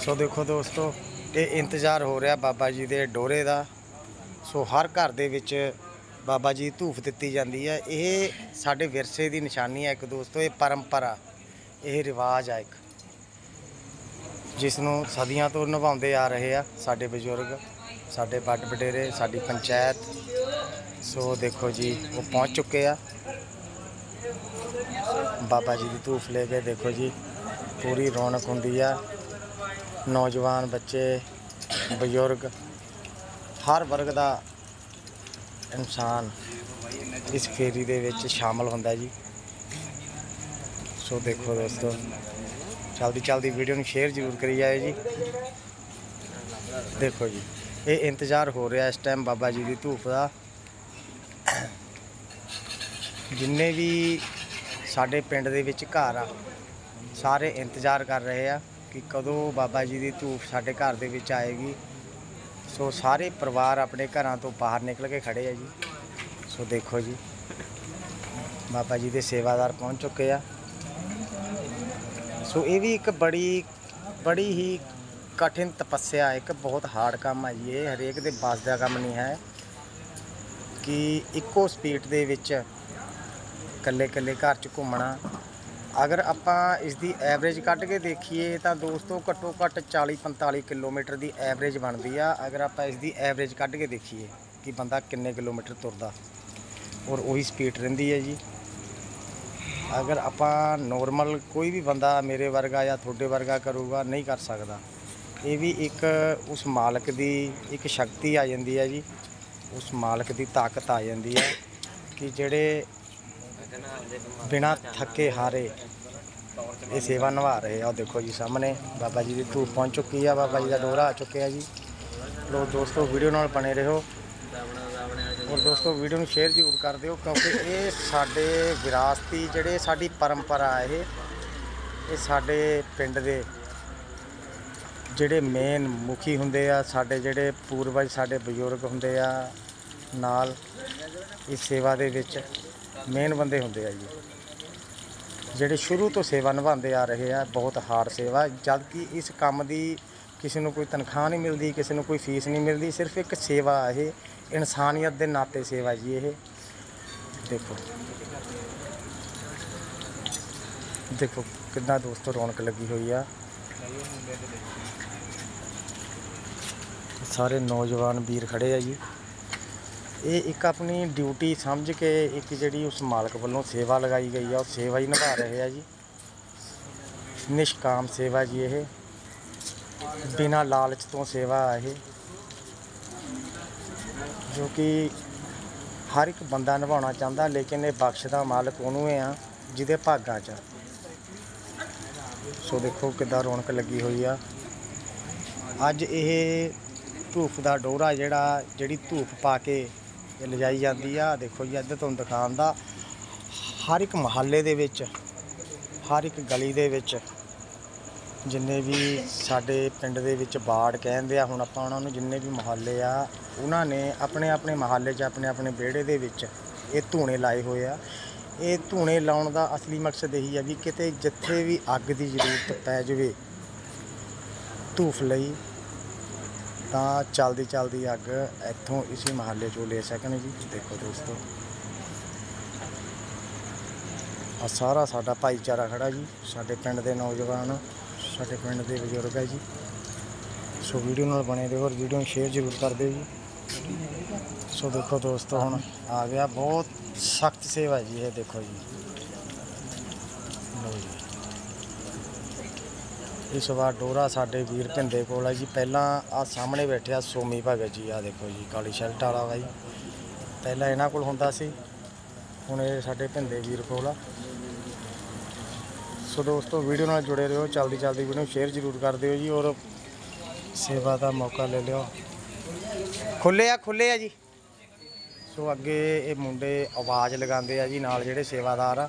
ਸੋ ਦੇਖੋ ਦੋਸਤੋ, ਇਹ ਇੰਤਜ਼ਾਰ ਹੋ ਰਿਹਾ ਬਾਬਾ ਜੀ ਦੇ ਡੋਰੇ ਦਾ। ਸੋ ਹਰ ਘਰ ਦੇ ਵਿੱਚ ਬਾਬਾ ਜੀ ਦੀ ਧੂਫ ਦਿੱਤੀ ਜਾਂਦੀ ਹੈ। ਇਹ ਸਾਡੇ ਵਿਰਸੇ ਦੀ ਨਿਸ਼ਾਨੀ ਹੈ ਇੱਕ ਦੋਸਤੋ, ਇਹ ਪਰੰਪਰਾ, ਇਹ ਰਿਵਾਜ ਆ ਇੱਕ। ਜਿਸ ਨੂੰ ਸਦੀਆਂ ਤੋਂ ਨਿਭਾਉਂਦੇ ਆ ਰਹੇ ਆ ਸਾਡੇ ਬਜ਼ੁਰਗ, ਸਾਡੇ ਵੱਡ ਵਡੇਰੇ, ਸਾਡੀ ਪੰਚਾਇਤ। ਸੋ ਦੇਖੋ ਜੀ, ਉਹ ਪਹੁੰਚ ਚੁੱਕੇ ਆ। ਬਾਬਾ ਜੀ ਦੀ ਧੂਫ ਲੈ ਕੇ ਦੇਖੋ ਜੀ, ਪੂਰੀ ਰੌਣਕ ਹੁੰਦੀ ਆ। ਨੌਜਵਾਨ ਬੱਚੇ, ਬਜ਼ੁਰਗ, ਹਰ ਵਰਗ ਦਾ ਇਨਸਾਨ ਇਸ ਫੇਰੀ ਦੇ ਵਿੱਚ ਸ਼ਾਮਲ ਹੁੰਦਾ ਜੀ। ਸੋ ਦੇਖੋ ਦੋਸਤੋ, ਚਲਦੀ ਚਲਦੀ ਵੀਡੀਓ ਨੂੰ ਸ਼ੇਅਰ ਜ਼ਰੂਰ ਕਰੀ ਜਾਏ ਜੀ। ਦੇਖੋ ਜੀ, ਇਹ ਇੰਤਜ਼ਾਰ ਹੋ ਰਿਹਾ ਇਸ ਟਾਈਮ ਬਾਬਾ ਜੀ ਦੀ ਧੂਫ ਦਾ। ਜਿੰਨੇ ਵੀ ਸਾਡੇ ਪਿੰਡ ਦੇ ਵਿੱਚ ਘਰ ਆ, ਸਾਰੇ ਇੰਤਜ਼ਾਰ ਕਰ ਰਹੇ ਆ। ਕਿ ਕਦੋਂ ਬਾਬਾ ਜੀ ਦੀ ਧੂਫ ਸਾਡੇ ਘਰ ਦੇ ਵਿੱਚ ਆਏਗੀ। ਸੋ ਸਾਰੇ ਪਰਿਵਾਰ ਆਪਣੇ ਘਰਾਂ ਤੋਂ ਬਾਹਰ ਨਿਕਲ ਕੇ ਖੜੇ ਆ ਜੀ। ਸੋ ਦੇਖੋ ਜੀ, ਬਾਬਾ ਜੀ ਦੇ ਸੇਵਾਦਾਰ ਪਹੁੰਚ ਚੁੱਕੇ ਆ। ਸੋ ਇਹ ਵੀ ਇੱਕ ਬੜੀ ਬੜੀ ਹੀ ਕਠਿਨ ਤਪੱਸਿਆ, ਇੱਕ ਬਹੁਤ ਹਾਰਡ ਕੰਮ ਹੈ ਜੀ ਇਹ। ਹਰੇਕ ਦੇ ਬਸ ਦਾ ਕੰਮ ਨਹੀਂ ਹੈ ਕਿ ਇੱਕੋ ਸਪੀਡ ਦੇ ਵਿੱਚ ਇਕੱਲੇ ਇਕੱਲੇ ਘਰ 'ਚ ਘੁੰਮਣਾ। ਅਗਰ ਆਪਾਂ ਇਸ ਦੀ ਐਵਰੇਜ ਕੱਢ ਕੇ ਦੇਖੀਏ ਤਾਂ ਦੋਸਤੋ ਘੱਟੋ ਘੱਟ 40 45 ਕਿਲੋਮੀਟਰ ਦੀ ਐਵਰੇਜ ਬਣਦੀ ਆ। ਅਗਰ ਆਪਾਂ ਇਸ ਦੀ ਐਵਰੇਜ ਕੱਢ ਕੇ ਦੇਖੀਏ ਕਿ ਬੰਦਾ ਕਿੰਨੇ ਕਿਲੋਮੀਟਰ ਤੁਰਦਾ, ਔਰ ਉਹੀ ਸਪੀਡ ਰਹਿੰਦੀ ਹੈ ਜੀ। ਅਗਰ ਆਪਾਂ ਨੋਰਮਲ ਕੋਈ ਵੀ ਬੰਦਾ ਮੇਰੇ ਵਰਗਾ ਜਾਂ ਤੁਹਾਡੇ ਵਰਗਾ ਕਰੂਗਾ, ਨਹੀਂ ਕਰ ਸਕਦਾ। ਇਹ ਵੀ ਇੱਕ ਉਸ ਮਾਲਕ ਦੀ ਇੱਕ ਸ਼ਕਤੀ ਆ ਜਾਂਦੀ ਹੈ ਜੀ। ਉਸ ਮਾਲਕ ਦੀ ਤਾਕਤ ਆ ਜਾਂਦੀ ਹੈ ਕਿ ਜਿਹੜੇ ਬਿਨਾ ਥੱਕੇ ਹਾਰੇ ਇਹ ਸੇਵਾ ਨਿਭਾ ਰਹੇ ਆ। ਦੇਖੋ ਜੀ ਸਾਹਮਣੇ, ਬਾਬਾ ਜੀ ਦੀ ਧੂਪ ਪਹੁੰਚ ਚੁੱਕੀ ਆ, ਬਾਬਾ ਜੀ ਦਾ ਡੋਰਾ ਆ ਚੁੱਕਿਆ ਜੀ। ਲੋ ਦੋਸਤੋ, ਵੀਡੀਓ ਨਾਲ ਬਣੇ ਰਹੋ। ਔਰ ਦੋਸਤੋ, ਵੀਡੀਓ ਨੂੰ ਸ਼ੇਅਰ ਜ਼ਰੂਰ ਕਰ ਦਿਓ, ਕਿਉਂਕਿ ਇਹ ਸਾਡੇ ਵਿਰਾਸਤੀ ਜਿਹੜੇ ਸਾਡੀ ਪਰੰਪਰਾ ਇਹ ਇਹ ਸਾਡੇ ਪਿੰਡ ਦੇ ਜਿਹੜੇ ਮੇਨ ਮੁਖੀ ਹੁੰਦੇ ਆ, ਸਾਡੇ ਜਿਹੜੇ ਪੂਰਵਜ, ਸਾਡੇ ਬਜ਼ੁਰਗ ਹੁੰਦੇ ਆ ਨਾਲ ਇਸ ਸੇਵਾ ਦੇ ਵਿੱਚ। ਮੇਨ ਬੰਦੇ ਹੁੰਦੇ ਆ ਜੀ। ਜਿਹੜੇ ਸ਼ੁਰੂ ਤੋਂ ਸੇਵਾ ਨਿਭਾਉਂਦੇ ਆ ਰਹੇ ਆ, ਬਹੁਤ ਹਾਰਡ ਸੇਵਾ। ਜਦ ਕਿ ਇਸ ਕੰਮ ਦੀ ਕਿਸੇ ਨੂੰ ਕੋਈ ਤਨਖਾਹ ਨਹੀਂ ਮਿਲਦੀ, ਕਿਸੇ ਨੂੰ ਕੋਈ ਫੀਸ ਨਹੀਂ ਮਿਲਦੀ, ਸਿਰਫ ਇੱਕ ਸੇਵਾ ਇਹ, ਇਨਸਾਨੀਅਤ ਦੇ ਨਾਤੇ ਸੇਵਾ ਜੀ ਇਹ। ਦੇਖੋ। ਦੇਖੋ ਕਿੰਨਾ ਦੋਸਤੋ ਰੌਣਕ ਲੱਗੀ ਹੋਈ ਆ। ਸਾਰੇ ਨੌਜਵਾਨ ਵੀਰ ਖੜੇ ਆ ਜੀ। ਇਹ ਇੱਕ ਆਪਣੀ ਡਿਊਟੀ ਸਮਝ ਕੇ ਇੱਕ ਜਿਹੜੀ ਉਸ ਮਾਲਕ ਵੱਲੋਂ ਸੇਵਾ ਲਗਾਈ ਗਈ ਆ, ਉਹ ਸੇਵਾ ਹੀ ਨਿਭਾ ਰਹੇ ਆ ਜੀ। ਨਿਸ਼ਕਾਮ ਸੇਵਾ ਜੀ ਇਹ। ਬਿਨਾਂ ਲਾਲਚ ਤੋਂ ਸੇਵਾ ਆ ਇਹ। ਜੋ ਕਿ ਹਰ ਇੱਕ ਬੰਦਾ ਨਿਭਾਉਣਾ ਚਾਹੁੰਦਾ, ਲੇਕਿਨ ਇਹ ਬਖਸ਼ ਦਾ ਮਾਲਕ ਉਹਨੂੰ ਆ, ਜਿਹਦੇ ਭਾਗਾਂ 'ਚ ਸੋ ਦੇਖੋ ਕਿੱਦਾਂ ਰੌਣਕ ਲੱਗੀ ਹੋਈ ਆ। ਅੱਜ ਇਹ ਧੂਫ ਦਾ ਡੋਰਾ ਜਿਹੜਾ, ਜਿਹੜੀ ਧੂਫ ਪਾ ਕੇ ਇਹ ਲਿਜਾਈ ਜਾਂਦੀ ਆ। ਦੇਖੋ ਜੀ, ਇੱਧਰ ਤੁਹਾਨੂੰ ਦਿਖਾਉਣ ਦਾ। ਹਰ ਇੱਕ ਮਹੱਲੇ ਦੇ ਵਿੱਚ, ਹਰ ਇੱਕ ਗਲੀ ਦੇ ਵਿੱਚ, ਜਿੰਨੇ ਵੀ ਸਾਡੇ ਪਿੰਡ ਦੇ ਵਿੱਚ ਬਾੜ ਕਹਿੰਦੇ ਆ, ਹੁਣ ਆਪਾਂ ਉਹਨਾਂ ਨੂੰ ਜਿੰਨੇ ਵੀ ਮਹੱਲੇ ਆ, ਉਹਨਾਂ ਨੇ ਆਪਣੇ ਆਪਣੇ ਮਹੱਲੇ 'ਚ ਆਪਣੇ ਆਪਣੇ ਵਿਹੜੇ ਦੇ ਵਿੱਚ ਇਹ ਧੂਣੇ ਲਾਏ ਹੋਏ ਆ। ਇਹ ਧੂਣੇ ਲਾਉਣ ਦਾ ਅਸਲੀ ਮਕਸਦ ਇਹੀ ਆ ਵੀ ਕਿਤੇ ਜਿੱਥੇ ਵੀ ਅੱਗ ਦੀ ਜ਼ਰੂਰਤ ਪੈ ਜਾਵੇ, ਧੂਫ ਲਈ ਤਾਂ ਚਲਦੀ ਚਲਦੀ ਅੱਗ ਇੱਥੋਂ ਇਸੇ ਮਹੱਲੇ ਚੋਂ ਲੈ ਸਕਣ ਜੀ। ਦੇਖੋ ਦੋਸਤੋ। ਆ ਸਾਰਾ ਸਾਡਾ ਭਾਈਚਾਰਾ ਖੜਾ ਜੀ। ਸਾਡੇ ਪਿੰਡ ਦੇ ਨੌਜਵਾਨ, ਸਾਡੇ ਪਿੰਡ ਦੇ ਬਜ਼ੁਰਗ ਹੈ ਜੀ। ਸੋ ਵੀਡੀਓ ਨਾਲ ਬਣੇ ਰਹੋ ਔਰ ਵੀਡੀਓ ਨੂੰ ਸ਼ੇਅਰ ਜ਼ਰੂਰ ਕਰ ਦਿਓ ਜੀ। ਸੋ ਦੇਖੋ ਦੋਸਤੋ, ਹੁਣ ਆ ਗਿਆ ਬਹੁਤ ਸਖਤ ਸੇਵਾ ਜੀ, ਇਹ ਦੇਖੋ ਜੀ। ਲਓ ਜੀ। ਇਸ ਵਾਰ ਡੋਰਾ ਸਾਡੇ ਵੀਰ ਭਿੰਦੇ ਕੋਲ ਹੈ ਜੀ। ਪਹਿਲਾਂ ਆ ਸਾਹਮਣੇ ਬੈਠਿਆ ਸੋਮੀ ਭਗਤ ਜੀ ਆ ਦੇਖੋ ਜੀ, ਕਾਲੀ ਸ਼ਰਟ ਵਾਲਾ ਵਾ ਜੀ ਪਹਿਲਾਂ ਇਹਨਾਂ ਕੋਲ ਹੁੰਦਾ ਸੀ, ਹੁਣ ਇਹ ਸਾਡੇ ਭਿੰਦੇ ਵੀਰ ਕੋਲ ਆ। ਸੋ ਦੋਸਤੋ, ਵੀਡੀਓ ਨਾਲ ਜੁੜੇ ਰਹੋ ਚਲਦੀ ਚਲਦੀ ਵੀਡੀਓ ਸ਼ੇਅਰ ਜ਼ਰੂਰ ਕਰ ਦਿਓ ਜੀ ਔਰ ਸੇਵਾ ਦਾ ਮੌਕਾ ਲੈ ਲਿਓ। ਖੁੱਲੇ ਆ ਖੁੱਲੇ ਆ ਜੀ। ਸੋ ਅੱਗੇ ਇਹ ਮੁੰਡੇ ਆਵਾਜ਼ ਲਗਾਉਂਦੇ ਆ ਜੀ, ਨਾਲ ਜਿਹੜੇ ਸੇਵਾਦਾਰ ਆ।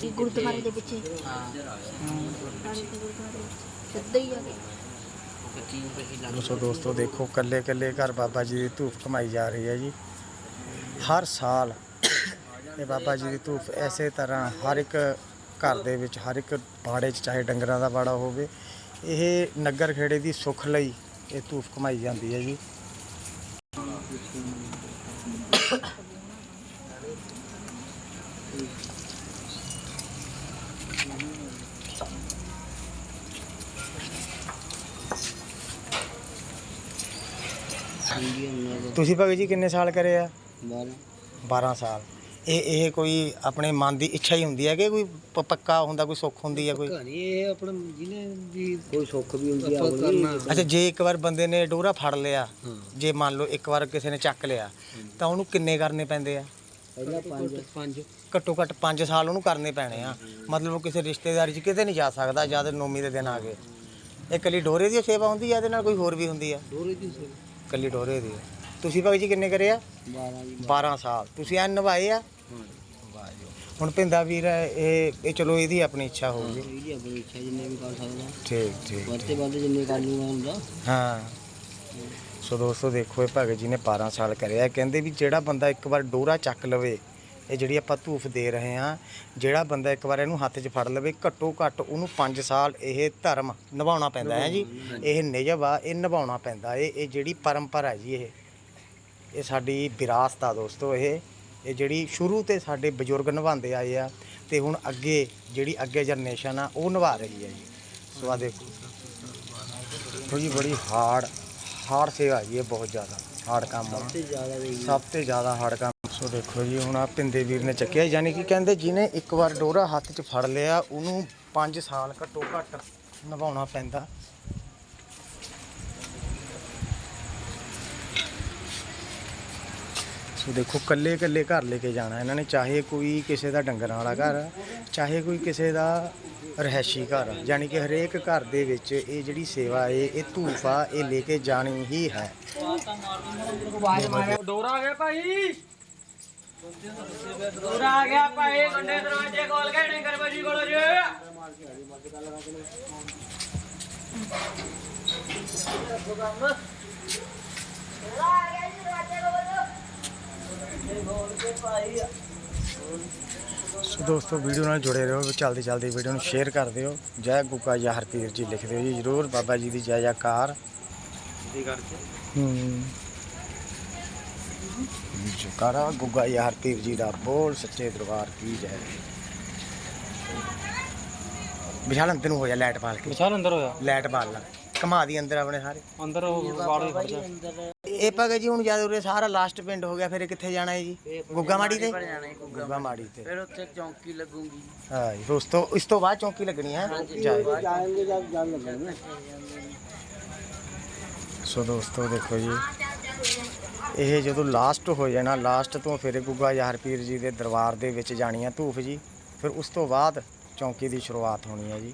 ਜੀ ਗੁਰਦੁਆਰੇ ਦੇ ਪਿੱਛੇ ਹਾਂ ਗੁਰਦੁਆਰੇ ਦੇ ਪਿੱਛੇ। ਸਿੱਧਾ ਹੀ ਆ ਕੇ। ਦੋਸਤੋ ਦੋਸਤੋ ਦੇਖੋ ਕੱਲੇ ਕੱਲੇ ਘਰ ਬਾਬਾ ਜੀ ਦੀ ਧੂਫ ਕਮਾਈ ਜਾ ਰਹੀ ਹੈ ਜੀ। ਹਰ ਸਾਲ ਇਹ ਬਾਬਾ ਜੀ ਦੀ ਧੂਫ ਐਸੇ ਤਰ੍ਹਾਂ ਹਰ ਇੱਕ ਘਰ ਦੇ ਵਿੱਚ ਹਰ ਇੱਕ ਬਾੜੇ 'ਚ ਚਾਹੇ ਡੰਗਰਾਂ ਦਾ ਬਾੜਾ ਹੋਵੇ ਇਹ ਨਗਰ ਖੇੜੇ ਦੀ ਸੁੱਖ ਲਈ ਇਹ ਧੂਫ ਕਮਾਈ ਜਾਂਦੀ ਹੈ ਜੀ। ਤੁਸੀਂ ਭਗਤ ਜੀ ਕਿੰਨੇ ਸਾਲ ਕਰੇ ਆ? 12 ਸਾਲ। ਇਹ ਇਹ ਕੋਈ ਆਪਣੇ ਮਨ ਦੀ ਇੱਛਾ ਹੀ ਹੁੰਦੀ ਹੈ ਕਿ ਕੋਈ ਪ- ਪੱਕਾ ਹੁੰਦਾ ਕੋਈ ਸੁੱਖ ਹੁੰਦੀ ਹੈ ਕੋਈ? ਕਹਾਣੀ ਇਹ ਆਪਣਾ ਜਿਹਨੇ ਵੀ ਕੋਈ ਸੁੱਖ ਵੀ ਹੁੰਦੀ ਆ ਅੱਛਾ ਜੇ ਇੱਕ ਵਾਰ ਬੰਦੇ ਨੇ ਡੋਰਾ ਫੜ ਲਿਆ ਜੇ ਮੰਨ ਲਓ ਇੱਕ ਵਾਰ ਕਿਸੇ ਨੇ ਚੱਕ ਲਿਆ ਤਾਂ ਉਹਨੂੰ ਕਿੰਨੇ ਕਰਨੇ ਪੈਂਦੇ ਆ? ਪਹਿਲਾਂ ਪੰਜ। ਪੰਜ। ਘੱਟੋ ਘੱਟ 5 ਸਾਲ ਉਹਨੂੰ ਕਰਨੇ ਪੈਣੇ ਆ। ਮਤਲਬ ਉਹ ਕਿਸੇ ਰਿਸ਼ਤੇਦਾਰੀ 'ਚ ਕਿਤੇ ਨਹੀਂ ਜਾ ਸਕਦਾ ਜਦ ਨੌਮੀ ਦੇ ਦਿਨ ਆ ਗਏ। ਇਹ ਕੱਲੀ ਡੋਰੇ ਦੀ ਸੇਵਾ ਹੁੰਦੀ ਆ ਇਹਦੇ ਨਾਲ ਕੋਈ ਹੋਰ ਵੀ ਹੁੰਦੀ ਆ? ਦੋਰੇ ਦੀ ਸੇ ਕੱਲੀ ਡੋਰੇ ਦੀ ਆ। ਤੁਸੀਂ ਭਗਤ ਜੀ ਕਿੰਨੇ ਕਰੇ ਆ? 12 ਜੀ। 12 ਸਾਲ। ਤੁਸੀਂ ਐਨ ਨਿਭਾਏ ਆ? ਵਾਹ ਜੀ ਹੁਣ ਪਿੰਦਾ ਵੀਰ ਹੈ, ਇਹ ਇਹ ਚਲੋ ਇਹਦੀ ਆਪਣੀ ਇੱਛਾ ਹੋਊਗੀ ਇਹਦੀ ਆਪਣੀ ਇੱਛਾ ਜਿੰਨੇ ਵੀ ਕਰ ਸਕਦਾ। ਠੀਕ ਠੀਕ ਵੱਧ ਤੇ ਵੱਧ ਜਿੰਨੇ ਕਰ ਲੂਗਾ ਹੁੰਦਾ। ਹਾਂ। ਸੋ ਦੋਸਤੋ ਦੇਖੋ ਇਹ ਭਗਤ ਜੀ ਨੇ 12 ਸਾਲ ਕਰਿਆ। ਕਹਿੰਦੇ ਵੀ ਜਿਹੜਾ ਬੰਦਾ ਇੱਕ ਵਾਰ ਡੋਰਾ ਚੱਕ ਲਵੇ ਇਹ ਜਿਹੜੀ ਆਪਾਂ ਧੂਫ ਦੇ ਰਹੇ ਆ ਜਿਹੜਾ ਬੰਦਾ ਇੱਕ ਵਾਰ ਇਹਨੂੰ ਹੱਥ 'ਚ ਫੜ ਲਵੇ ਘੱਟੋ ਘੱਟ ਉਹਨੂੰ 5 ਸਾਲ ਇਹ ਧਰਮ ਨਿਭਾਉਣਾ ਪੈਂਦਾ ਹੈ ਜੀ। ਇਹ ਨਿਯਮ ਆ ਇਹ ਨਿਭਾਉਣਾ ਪੈਂਦਾ ਇਹ ਇਹ ਜਿਹੜੀ ਪਰੰਪਰਾ ਹੈ ਜੀ ਇਹ। ਇਹ ਸਾਡੀ ਵਿਰਾਸਤ ਆ ਦੋਸਤੋ ਇਹ। ਇਹ ਜਿਹੜੀ ਸ਼ੁਰੂ ਤੇ ਸਾਡੇ ਬਜ਼ੁਰਗ ਨਿਭਾਉਂਦੇ ਆਏ ਆ ਤੇ ਹੁਣ ਅੱਗੇ ਜਿਹੜੀ ਅੱਗੇ ਜਨਰੇਸ਼ਨ ਆ ਉਹ ਨਿਭਾ ਰਹੀ ਹੈ ਜੀ। ਸੋ ਆ ਦੇਖੋ। ਜੀ ਬੜੀ ਹਾਰਡ ਹਾਰਡ ਸੇਵਾ ਜੀ ਇਹ ਬਹੁਤ ਜ਼ਿਆਦਾ। ਹਾਰਡ ਕੰਮ ਤੇ ਜ਼ਿਆਦਾ ਸਭ ਤੋਂ ਜ਼ਿਆਦਾ ਹਾਰਡ ਕੰਮ ਸੋ ਦੇਖੋ ਜੀ, ਹੁਣ ਆ ਪਿੰਦੇ ਵੀਰ ਨੇ ਚੱਕਿਆ ਯਾਨੀ ਕਿ ਕਹਿੰਦੇ ਜਿਹਨੇ ਇੱਕ ਵਾਰ ਡੋਰਾ ਹੱਥ 'ਚ ਫੜ ਲਿਆ, ਉਹਨੂੰ 5 ਸਾਲ ਘੱਟੋ ਘੱਟ ਨਿਭਾਉਣਾ ਪੈਂਦਾ। ਸੋ ਦੇਖੋ, ਕੱਲੇ ਕੱਲੇ ਘਰ ਲੈ ਕੇ ਜਾਣਾ, ਇਹਨਾਂ ਨੇ, ਚਾਹੇ ਕੋਈ ਕਿਸੇ ਦਾ ਡੰਗਰਾਂ ਵਾਲਾ ਘਰ, ਚਾਹੇ ਕੋਈ ਕਿਸੇ ਦਾ ਰਹਿਸ਼ੀ ਘਰ, ਯਾਨੀ ਕਿ ਹਰੇਕ ਘਰ ਦੇ ਵਿੱਚ ਇਹ ਜਿਹੜੀ ਸੇਵਾ ਹੈ, ਇਹ ਧੂਫ ਆ ਇਹ ਲੈ ਕੇ ਜਾਣੀ ਹੀ ਹੈ। ਡੋਰਾ ਆ ਗਿਆ ਭਾਈ। ਡੋਰਾ ਆ ਗਿਆ ਭਾਈ ਗੰਡੇ ਦਰਵਾਜ਼ੇ ਖੋਲ ਕੇ ਡੰਗਰ ਬਾਜੀ ਕੋਲ ਜੇ ਸੋ ਦੋਸਤੋ ਵੀਡੀਓ ਨਾਲ ਜੁੜੇ ਰਹੋ ਚਲਦੀ ਚਲਦੀ ਵੀਡੀਓ ਨੂੰ ਸ਼ੇਅਰ ਕਰ ਦਿਓ। ਜੈ ਗੁੱਗਾ ਜੈ ਹਰਪੀਰ ਜੀ ਲਿਖ ਦਿਓ ਜੀ ਜਰੂਰ ਬਾਬਾ ਜੀ ਦੀ ਜੈ ਜੈਕਾਰ। ਦੀ ਕਰਕੇ। ਹੂੰ। ਜਕਾਰਾ। ਗੁੱਗਾ ਜੈ ਹਰਪੀਰ ਜੀ ਦਾ ਬੋਲ ਸੱਚੇ ਦਰਬਾਰ ਕੀ ਜੈ। ਵਿਸ਼ਾਲ ਅੰਦਰ ਨੂੰ ਹੋ ਜਾ ਲਾਈਟ ਬਾਲ ਕੇ। ਵਿਚਾਰ ਅੰਦਰ ਹੋਇਆ। ਲਾਈਟ ਬਾਲ ਲਾ। ਕਮਾ ਦੀ ਅੰਦਰ ਆਪਣੇ ਸਾਰੇ। ਅੰਦਰ ਉਹ ਵਾੜੇ ਖੜ ਜਾ। ਇਹ ਭਗਤ ਜੀ ਹੁਣ ਜਦ ਉਰੇ ਸਾਰਾ ਲਾਸਟ ਪਿੰਡ ਹੋ ਗਿਆ ਫਿਰ ਕਿੱਥੇ ਜਾਣਾ ਹੈ ਜੀ? ਗੁੱਗਾ ਮਾੜੀ ਤੇ? ਗੁੱਗਾ ਮਾੜੀ। ਤੇ। ਫਿਰ ਉੱਥੇ ਚੌਂਕੀ ਲੱਗੂਗੀ। ਹਾਂ ਜੀ, ਫਿਰ ਉਸ ਤੋਂ ਇਸ ਤੋਂ ਬਾਅਦ ਚੌਂਕੀ ਲੱਗਣੀ ਹੈ। ਜਾਣਗੇ ਜਦ ਜਦ ਲੱਗਣਾ ਸੋ ਦੋਸਤੋ ਦੇਖੋ ਜੀ। ਇਹ ਜਦੋਂ ਲਾਸਟ ਹੋ ਜਾਣਾ ਲਾਸਟ ਤੋਂ ਫਿਰ ਗੁੱਗਾ ਯਾਰ ਪੀਰ ਜੀ ਦੇ ਦਰਬਾਰ ਦੇ ਵਿੱਚ ਜਾਣੀ ਹੈ ਧੂਫ ਜੀ। ਫਿਰ ਉਸ ਤੋਂ ਬਾਅਦ ਚੌਂਕੀ ਦੀ ਸ਼ੁਰੂਆਤ ਹੋਣੀ ਹੈ ਜੀ।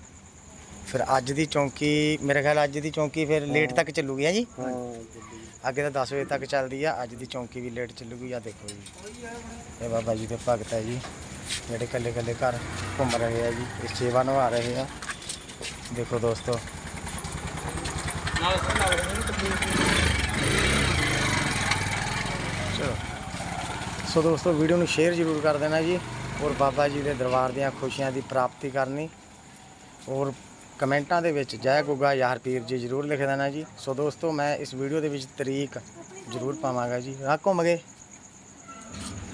ਫਿਰ ਅੱਜ ਦੀ ਚੌਂਕੀ ਮੇਰੇ ਖਿਆਲ ਅੱਜ ਦੀ ਚੌਂਕੀ ਫਿਰ ਲੇਟ ਤੱਕ ਚੱਲੂਗੀ ਹੈ ਜੀ? ਹਾਂ ਅੱਗੇ ਤਾਂ 10 ਵਜੇ ਤੱਕ ਚੱਲਦੀ ਆ ਅੱਜ ਦੀ ਚੌਂਕੀ ਵੀ ਲੇਟ ਚੱਲੂਗੀ। ਆ ਦੇਖੋ ਜੀ। ਇਹ ਬਾਬਾ ਜੀ ਦੇ ਭਗਤ ਹੈ ਜੀ ਜਿਹੜੇ ਕੱਲੇ ਕੱਲੇ ਘਰ ਘੁੰਮ ਰਹੇ ਆ ਜੀ ਇਹ ਸੇਵਾ ਨਿਭਾ ਰਹੇ ਆ। ਦੇਖੋ ਦੋਸਤੋ। ਚਲੋ ਸੋ ਦੋਸਤੋ, ਵੀਡੀਓ ਨੂੰ ਸ਼ੇਅਰ ਜ਼ਰੂਰ ਕਰ ਦੇਣਾ ਜੀ ਔਰ ਬਾਬਾ ਜੀ ਦੇ ਦਰਬਾਰ ਦੀਆਂ ਖੁਸ਼ੀਆਂ ਦੀ ਪ੍ਰਾਪਤੀ ਕਰਨੀ। ਔਰ ਕਮੈਂਟਾਂ ਦੇ ਵਿੱਚ ਜੈ ਗੁੱਗਾ ਯਾਰ ਪੀਰ ਜੀ ਜ਼ਰੂਰ ਲਿਖ ਦੇਣਾ ਜੀ। ਸੋ ਦੋਸਤੋ, ਮੈਂ ਇਸ ਵੀਡੀਓ ਦੇ ਵਿੱਚ ਤਰੀਕ ਜ਼ਰੂਰ ਪਾਵਾਂਗਾ ਜੀ। ਰਾਹ ਘੁੰਮਗੇ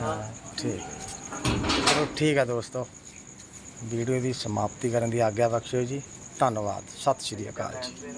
ਹਾਂ ਠੀਕ। ਚਲੋ ਠੀਕ ਹੈ ਦੋਸਤੋ। ਵੀਡੀਓ ਦੀ ਸਮਾਪਤੀ ਕਰਨ ਦੀ ਆਗਿਆ ਬਖਸ਼ਿਓ ਜੀ। ਧੰਨਵਾਦ। ਸਤਿ ਸ਼੍ਰੀ ਅਕਾਲ ਜੀ।